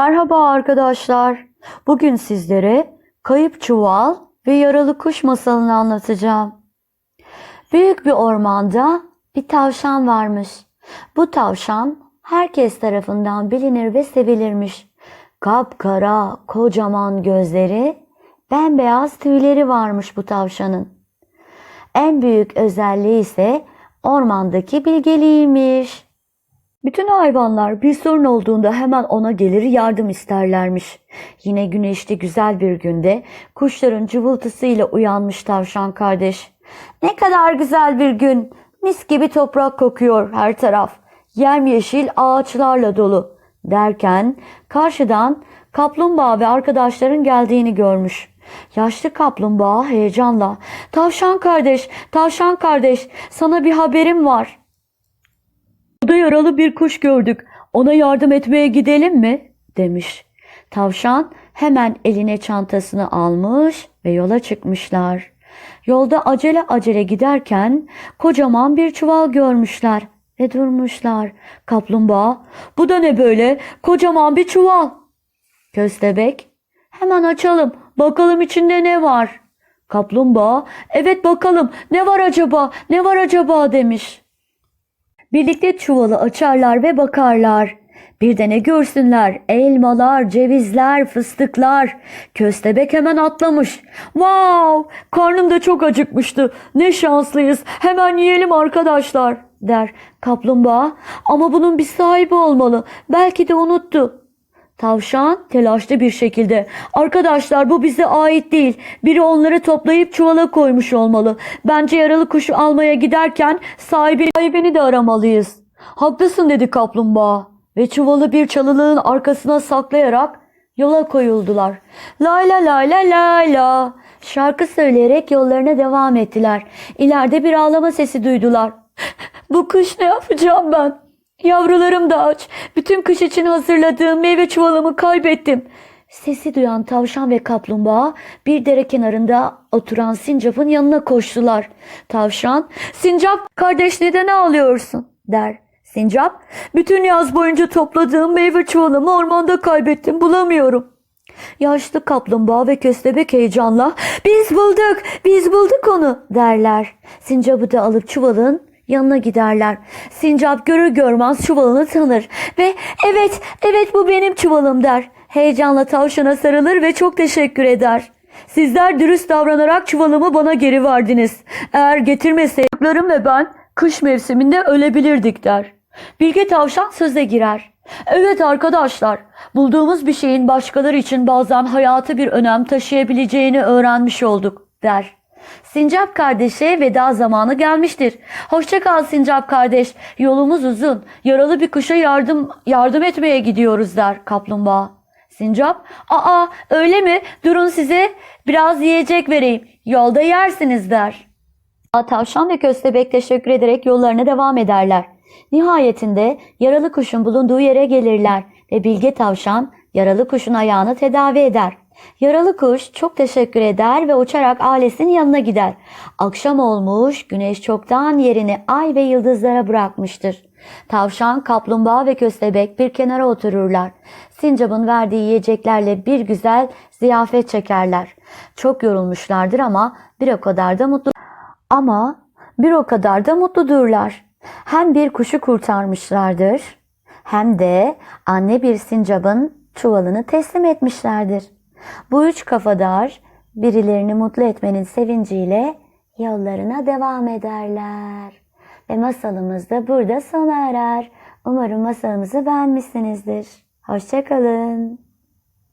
Merhaba arkadaşlar. Bugün sizlere kayıp çuval ve yaralı kuş masalını anlatacağım. Büyük bir ormanda bir tavşan varmış. Bu tavşan herkes tarafından bilinir ve sevilirmiş. Kapkara, kocaman gözleri, bembeyaz tüyleri varmış bu tavşanın. En büyük özelliği ise ormandaki bilgeliğiymiş. Bütün hayvanlar bir sorun olduğunda hemen ona gelir yardım isterlermiş. Yine güneşli güzel bir günde kuşların cıvıltısıyla uyanmış tavşan kardeş. Ne kadar güzel bir gün. Mis gibi toprak kokuyor her taraf. Yemyeşil ağaçlarla dolu. Derken karşıdan kaplumbağa ve arkadaşların geldiğini görmüş. Yaşlı kaplumbağa heyecanla "Tavşan kardeş, tavşan kardeş, sana bir haberim var." Burada yaralı bir kuş gördük. Ona yardım etmeye gidelim mi? demiş. Tavşan hemen eline çantasını almış ve yola çıkmışlar. Yolda acele acele giderken kocaman bir çuval görmüşler ve durmuşlar. Kaplumbağa, bu da ne böyle? Kocaman bir çuval. Köstebek, hemen açalım. Bakalım içinde ne var? Kaplumbağa, evet bakalım ne var acaba, ne var acaba demiş. Birlikte çuvalı açarlar ve bakarlar. Bir de ne görsünler? Elmalar, cevizler, fıstıklar. Köstebek hemen atlamış. Wow! Karnım da çok acıkmıştı. Ne şanslıyız. Hemen yiyelim arkadaşlar der kaplumbağa. Ama bunun bir sahibi olmalı. Belki de unuttu. Tavşan telaşlı bir şekilde arkadaşlar bu bize ait değil. Biri onları toplayıp çuvala koymuş olmalı. Bence yaralı kuşu almaya giderken sahibini, sahibini de aramalıyız. Haklısın dedi kaplumbağa ve çuvalı bir çalılığın arkasına saklayarak yola koyuldular. La la la la la la şarkı söyleyerek yollarına devam ettiler. İleride bir ağlama sesi duydular. Bu kış ne yapacağım ben? Yavrularım da aç. Bütün kış için hazırladığım meyve çuvalımı kaybettim. Sesi duyan tavşan ve kaplumbağa bir dere kenarında oturan sincapın yanına koştular. Tavşan, sincap kardeş neden ağlıyorsun der. Sincap, bütün yaz boyunca topladığım meyve çuvalımı ormanda kaybettim bulamıyorum. Yaşlı kaplumbağa ve köstebek heyecanla biz bulduk, biz bulduk onu derler. Sincap'ı da alıp çuvalın yanına giderler. Sincap görür görmez çuvalını tanır ve evet, evet bu benim çuvalım der. Heyecanla tavşana sarılır ve çok teşekkür eder. Sizler dürüst davranarak çuvalımı bana geri verdiniz. Eğer getirmeseydim ve ben kış mevsiminde ölebilirdik der. Bilge tavşan söze girer. Evet arkadaşlar, bulduğumuz bir şeyin başkaları için bazen hayatı bir önem taşıyabileceğini öğrenmiş olduk der. Sincap kardeşe veda zamanı gelmiştir. Hoşça kal Sincap kardeş. Yolumuz uzun. Yaralı bir kuşa yardım yardım etmeye gidiyoruz der kaplumbağa. Sincap, aa öyle mi? Durun size biraz yiyecek vereyim. Yolda yersiniz der. Tavşan ve köstebek teşekkür ederek yollarına devam ederler. Nihayetinde yaralı kuşun bulunduğu yere gelirler ve bilge tavşan yaralı kuşun ayağını tedavi eder. Yaralı kuş çok teşekkür eder ve uçarak ailesinin yanına gider. Akşam olmuş, güneş çoktan yerini ay ve yıldızlara bırakmıştır. Tavşan, kaplumbağa ve köstebek bir kenara otururlar. Sincap'ın verdiği yiyeceklerle bir güzel ziyafet çekerler. Çok yorulmuşlardır ama bir o kadar da mutlu ama bir o kadar da mutludurlar. Hem bir kuşu kurtarmışlardır hem de anne bir sincapın çuvalını teslim etmişlerdir. Bu üç kafadar birilerini mutlu etmenin sevinciyle yollarına devam ederler. Ve masalımız da burada sona erer. Umarım masalımızı beğenmişsinizdir. Hoşçakalın.